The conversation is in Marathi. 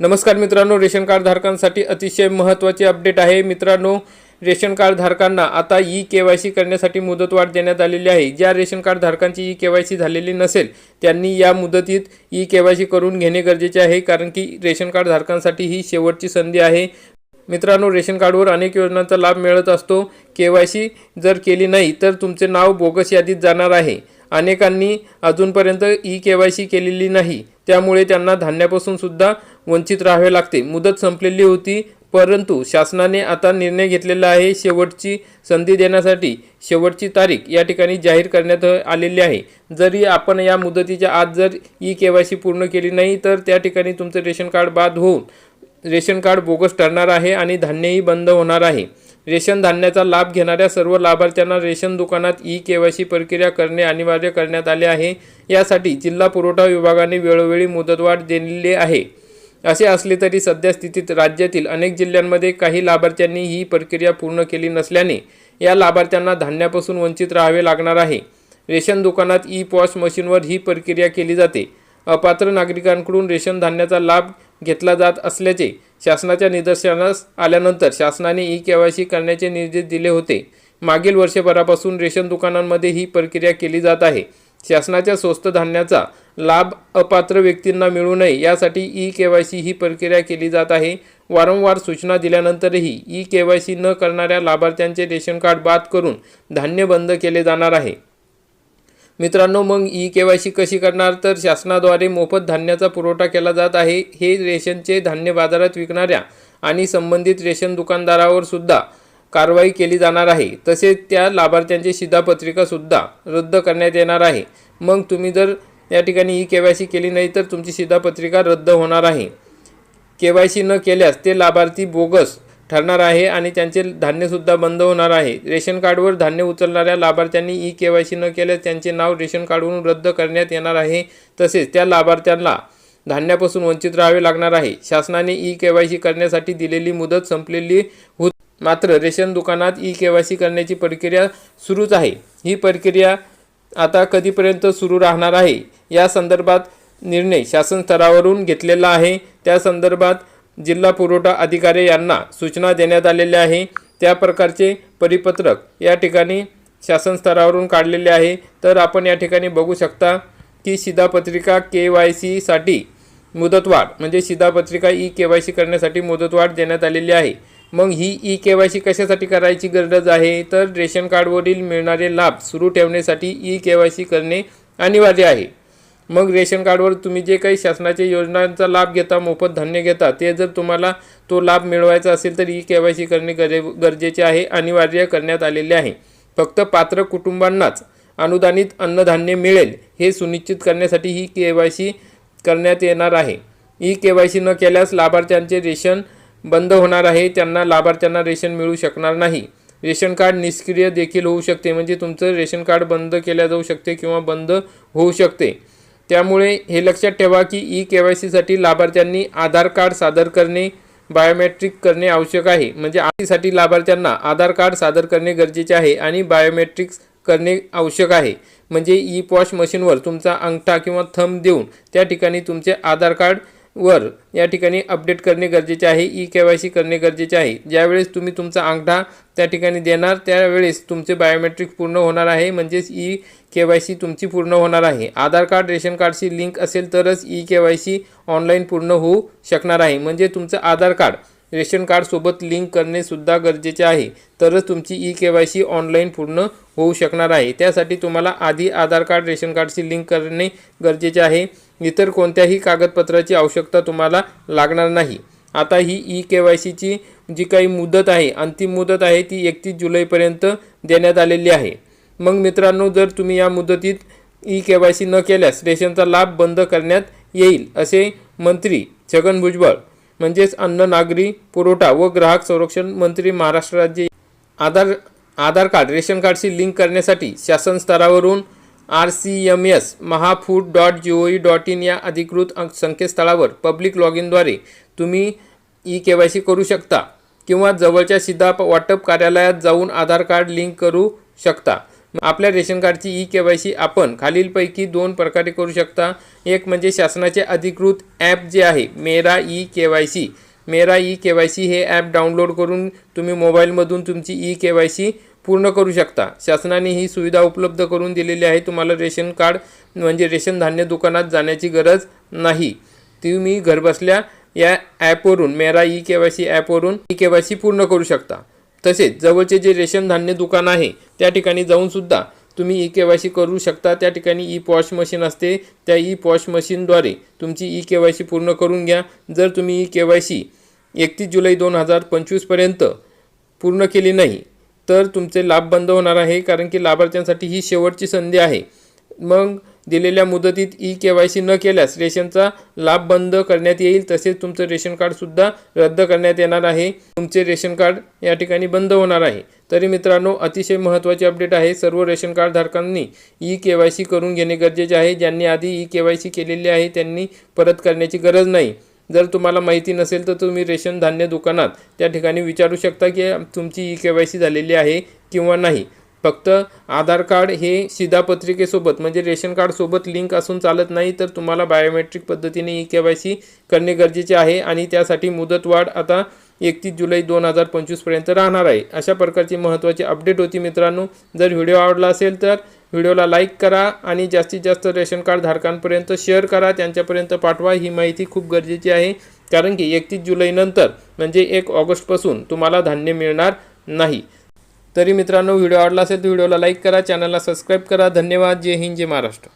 नमस्कार मित्रांनो रेशन कार्ड धारकांसाठी अतिशय महत्त्वाची अपडेट आहे. मित्रांनो रेशन कार्ड धारकांना आता ई के वाय सी करण्यासाठी मुदतवाढ देण्यात आलेली आहे. ज्या रेशन कार्ड धारकांची ई के वाय सी झालेली नसेल त्यांनी या मुदतीत ई के वाय सी करून घेणे गरजेचे आहे कारण की रेशन कार्ड धारकांसाठी ही शेवटची संधी आहे. मित्रांनो रेशन कार्डवर अनेक योजनांचा लाभ मिळत असतो. के वाय सी जर केली नाही तर तुमचे नाव बोगस यादीत जाणार आहे. अनेकांनी अजूनपर्यंत ई के वाय सी केलेली नाही. त्यामुळे त्यांना धान्यापासून सुद्धा वंचित राहावे लागते. मुदत संपलेली होती परंतु शासनाने आता निर्णय घेतलेला आहे. शेवटची संधी देण्यासाठी शेवटची तारीख या ठिकाणी जाहीर करण्यात आलेली आहे. जरी आपण या मुदतीच्या आत जर ई के वाय सी पूर्ण केली नाही तर त्या ठिकाणी तुमचं रेशन कार्ड बाद होऊन रेशन कार्ड बोगस ठरणार आहे आणि धान्यही बंद होणार आहे. रेशन धान्याचा लाभ घेणाऱ्या सर्व लाभार्थ्यांना रेशन दुकानात ई के वाय सी प्रक्रिया करणे अनिवार्य करण्यात आले आहे. यासाठी जिल्हा पुरवठा विभागाने वेळोवेळी मुदतवाढ दिलेली आहे. असे असले तरी सध्या स्थितीत राज्यातील अनेक जिल्ह्यांमध्ये काही लाभार्थ्यांनी ही प्रक्रिया पूर्ण केली नसल्याने या लाभार्थ्यांना धान्यापासून वंचित राहावे लागणार आहे. रेशन दुकानात ई पॉश मशीनवर ही प्रक्रिया केली जाते. अपात्र नागरिकांकडून रेशन धान्याचा लाभ घेतला जात असल्याचे शासनाच्या निदर्शनास आल्यानंतर शासनाने ई के वाय सी करण्याचे निर्देश दिले होते. मागील वर्षभरापासून रेशन दुकानांमध्ये ही प्रक्रिया केली जात आहे. शासनाच्या स्वस्त धान्याचा लाभ अपात्र व्यक्तींना मिळू नये यासाठी ई के वाय सी ही प्रक्रिया केली जात आहे. वारंवार सूचना दिल्यानंतरही ई के वाय सी न करणाऱ्या लाभार्थ्यांचे रेशन कार्ड बाद करून धान्य बंद केले जाणार आहे. मित्रांनो मग ई के वाय सी कशी करणार? तर शासनाद्वारे मोफत धान्याचा पुरवठा केला जात आहे. हे रेशनचे धान्य बाजारात विकणाऱ्या आणि संबंधित रेशन दुकानदारावर सुद्धा कारवाई केली जाणार आहे. तसेच त्या लाभार्थ्यांची शिधापत्रिकासुद्धा रद्द करण्यात येणार आहे. मग तुम्ही जर या ठिकाणी ई के वाय सी केली नाही तर तुमची शिधापत्रिका रद्द होणार आहे. के वाय सी न केल्यास ते लाभार्थी बोगस ठरणार आहे आणि त्यांचे धान्यसुद्धा बंद होणार आहे. रेशन कार्डवर धान्य उचलणाऱ्या लाभार्थ्यांनी ई के वाय सी न केल्यास त्यांचे नाव रेशन कार्डवरून रद्द करण्यात येणार आहे. तसेच त्या लाभार्थ्यांना धान्यापासून वंचित राहावे लागणार आहे. शासनाने ई के वाय सी करण्यासाठी दिलेली मुदत संपलेली होत. मात्र रेशन दुकानात ई के वाय सी करण्याची प्रक्रिया सुरूच आहे. ही प्रक्रिया आता कधीपर्यंत सुरू राहणार आहे? या संदर्भात निर्णय शासन स्तरावरून घेतलेला आहे. त्या संदर्भात जिल्हा पुरवठा अधिकारी यांना सूचना देण्यात आलेल्या आहे. त्या प्रकारचे परिपत्रक या ठिकाणी शासन स्तरावरून काढलेले आहे. तर आपण या ठिकाणी बघू शकता की शिधापत्रिका के वाय सीसाठी मुदतवाढ म्हणजे शिधापत्रिका ई के वाय सी करण्यासाठी मुदतवाढ देण्यात आलेली आहे. मग ही ई के वाय सी कशासाठी करायची गरज आहे? तर रेशन कार्डवरील मिळणारे लाभ सुरू ठेवण्यासाठी ई के वाय सी करणे अनिवार्य आहे. मग रेशन कार्डवर तुम्ही जे काही शासनाच्या योजनांचा लाभ घेता मोफत धान्य घेता ते जर तुम्हाला तो लाभ मिळवायचा असेल तर ई के वाय सी करणे गरे गरजेचे आहे अनिवार्य करण्यात आलेले आहे. फक्त पात्र कुटुंबांनाच अनुदानित अन्नधान्य मिळेल हे सुनिश्चित करण्यासाठी ही के वाय सी करण्यात येणार आहे. ई के वाय सी न केल्यास लाभार्थ्यांचे रेशन बंद होणार आहे त्यांना लाभार्थ्यांना रेशन मिळू शकणार नाही. रेशन कार्ड निष्क्रिय देखील होऊ शकते म्हणजे तुमचं रेशन कार्ड बंद केल्या जाऊ शकते किंवा बंद होऊ शकते. त्यामुळे हे लक्षात ठेवा की ई के वाय सीसाठी लाभार्थ्यांनी आधार कार्ड सादर करणे बायोमेट्रिक करणे आवश्यक आहे. म्हणजे आधीसाठी लाभार्थ्यांना आधार कार्ड सादर करणे गरजेचे आहे आणि बायोमेट्रिक्स करणे आवश्यक आहे. म्हणजे ई पॉश मशीनवर तुमचा अंगठा किंवा थंब देऊन त्या ठिकाणी तुमचे आधार कार्ड वर या ठिकाणी अपडेट करणे गरजेचे आहे ई के वाय सी करणे गरजेचे आहे. ज्यावेळेस तुम्ही तुमचा अंगठा त्या ठिकाणी देणार त्यावेळेस तुमचे बायोमेट्रिक पूर्ण होणार आहे म्हणजेच ई के वाय सी तुमची पूर्ण होणार आहे. आधार कार्ड रेशन कार्डशी लिंक असेल तरच E K Y C online पूर्ण होऊ शकणार आहे. म्हणजे तुमचं आधार कार्ड रेशन कार्डसोबत लिंक करणे सुद्धा गरजेचे आहे. तरच तुमची E K Y C online पूर्ण होऊ शकणार आहे. त्यासाठी तुम्हाला आधी आधार कार्ड रेशन कार्डशी लिंक करणे गरजेचे आहे. इतर कोणत्याही कागदपत्राची आवश्यकता तुम्हाला लागणार नाही. आता ही ई के वाय सीची जी काही मुदत आहे अंतिम मुदत आहे ती एकतीस जुलैपर्यंत देण्यात आलेली आहे. मग मित्रांनो जर तुम्ही या मुदतीत ई के वाय सी न केल्यास रेशनचा लाभ बंद करण्यात येईल असे मंत्री छगन भुजबळ म्हणजेच अन्न नागरी पुरवठा व ग्राहक संरक्षण मंत्री महाराष्ट्र राज्य आधार आधार कार्ड रेशन कार्डशी लिंक करण्यासाठी शासन स्तरावरून R C M S Mahafood dot G O E dot in या अधिकृत संकेतस्थळावर पब्लिक लॉग इनद्वारे तुम्ही ई के वाय सी करू शकता किंवा जवळच्या शिधा वाटप कार्यालयात जाऊन आधार कार्ड लिंक करू शकता. आपल्या रेशन कार्डची ई के वाय सी आपण खालीलपैकी दोन प्रकारे करू शकता. एक म्हणजे शासनाचे अधिकृत ॲप जे आहे Mera E K Y C Mera E K Y C हे ॲप डाउनलोड करून तुम्ही मोबाईलमधून तुमची ई के वाय सी पूर्ण करू शकता. शासनाने ही सुविधा उपलब्ध करून दिलेली आहे. तुम्हाला रेशन कार्ड म्हणजे रेशन धान्य दुकानात जाण्याची गरज नाही. तुम्ही घरबसल्या या ॲपवरून Mera E K Y C ॲपवरून ई के वाय सी पूर्ण करू शकता. तसेच जवळचे जे रेशन धान्य दुकान आहे त्या ठिकाणी जाऊन सुद्धा तुम्ही ई के वाय सी करू शकता. त्या ठिकाणी ई पॉश मशीन असते. त्या ई पॉश मशीनद्वारे तुमची ई के वाय सी पूर्ण करून घ्या. जर तुम्ही ई के वाय सी एकतीस जुलै दोन हजार पंचवीसपर्यंत पूर्ण केली नाही तर तुमचे लाभ बंद होणार आहे. कारण की लाभार्थ्यांसाठी ही शेवटची संधी आहे. मग दिलेल्या मुदतीत ई के वाय सी न केल्यास रेशनचा लाभ बंद करण्यात येईल. तसेच तुमचं रेशन कार्डसुद्धा रद्द करण्यात येणार आहे. तुमचे रेशन कार्ड या ठिकाणी बंद होणार आहे. तरी मित्रांनो अतिशय महत्त्वाचे अपडेट आहे. सर्व रेशन कार्ड धारकांनी ई के वाय सी करून घेणे गरजेचे आहे. ज्यांनी आधी ई के वाय सी केलेली आहे त्यांनी परत करण्याची गरज नाही. जर तुम्हाला माहिती नसेल तर तुम्ही रेशन धान्य दुकानात त्या ठिकाणी विचारू शकता की तुमची ई के वाय सी झालेली आहे किंवा नाही. फक्त आधार कार्ड हे शिधापत्रिकेसोबत म्हणजे रेशन कार्डसोबत लिंक असून चालत नाही तर तुम्हाला बायोमेट्रिक पद्धतीने ई के वाय सी करणे गरजेचे आहे आणि त्यासाठी मुदतवाढ आता एकतीस जुलै दोन हजार पंचवीसपर्यंत राहणार आहे. अशा प्रकारची महत्त्वाची अपडेट होती मित्रांनो. जर व्हिडिओ आवडला असेल तर व्हिडिओला लाईक करा आणि जास्तीत जास्त रेशन कार्ड धारकांपर्यंत शेअर करा. त्यांच्यापर्यंत पाठवा ही माहिती खूप गरजेची आहे. कारण की एकतीस जुलैनंतर म्हणजे एक ऑगस्टपासून तुम्हाला धान्य मिळणार नाही. तरी मित्रांनो व्हिडिओ आवडला असेल तर व्हिडिओला लाईक करा चॅनलला सबस्क्राईब करा. धन्यवाद. जय हिंद जय महाराष्ट्र.